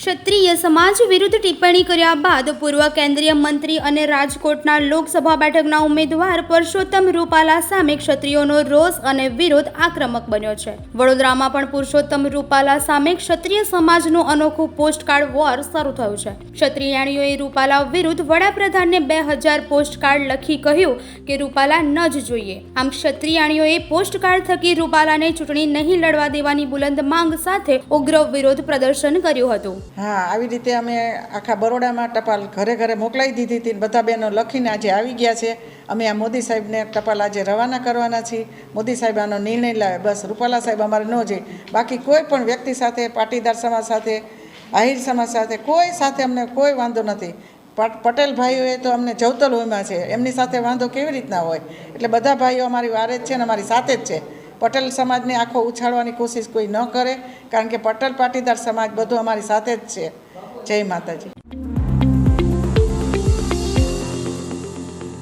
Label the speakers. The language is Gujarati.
Speaker 1: ક્ષત્રિય સમાજ વિરુદ્ધ ટિપ્પણી કર્યા બાદ પૂર્વ કેન્દ્રીય મંત્રી અને રાજકોટના લોકસભા બેઠકના ઉમેદવાર પરસોત્તમ રૂપાલા સામે ક્ષત્રિયોનો રોષ અને વિરોધ આક્રમક બન્યો છે. વડોદરામાં પણ પુરુષોત્તમ રૂપાલા સામે ક્ષત્રિય સમાજનું અનોખું પોસ્ટકાર્ડ વોર શરૂ થયું છે. ક્ષત્રિયાણીઓએ રૂપાલા વિરુદ્ધ વડાપ્રધાનને બે હજાર પોસ્ટકાર્ડ લખી કહ્યું કે રૂપાલા ન જ જોઈએ. આમ ક્ષત્રિયાણીઓએ પોસ્ટકાર્ડ થકી રૂપાલાને ચૂંટણી નહીં લડવા દેવાની બુલંદ માંગ સાથે ઉગ્ર વિરોધ પ્રદર્શન કર્યું હતું.
Speaker 2: હા, આવી રીતે અમે આખા બરોડામાં ટપાલ ઘરે ઘરે મોકલાવી દીધી હતી બધા બહેનો લખીને આજે આવી ગયા છે. અમે આ મોદી સાહેબને ટપાલ આજે રવાના કરવાના છીએ. મોદી સાહેબ આનો નિર્ણય લાવે બસ રૂપાલા સાહેબ અમારે ન જોઈએ બાકી કોઈ પણ વ્યક્તિ સાથે, પાટીદાર સમાજ સાથે, આહિર સમાજ સાથે, કોઈ સાથે અમને કોઈ વાંધો નથી. પટ- પટેલ ભાઈઓએ તો અમને જવતલ હોયમાં છે. એમની સાથે વાંધો કેવી રીતના હોય? એટલે બધા ભાઈઓ અમારી વારે જ છે ને અમારી સાથે જ છે. પટેલ સમાજને આખો ઉછાળવાની કોશિશ કોઈ ન કરે, કારણ કે પટેલ પાટીદાર સમાજ બધું અમારી સાથે જ છે. જય માતાજી.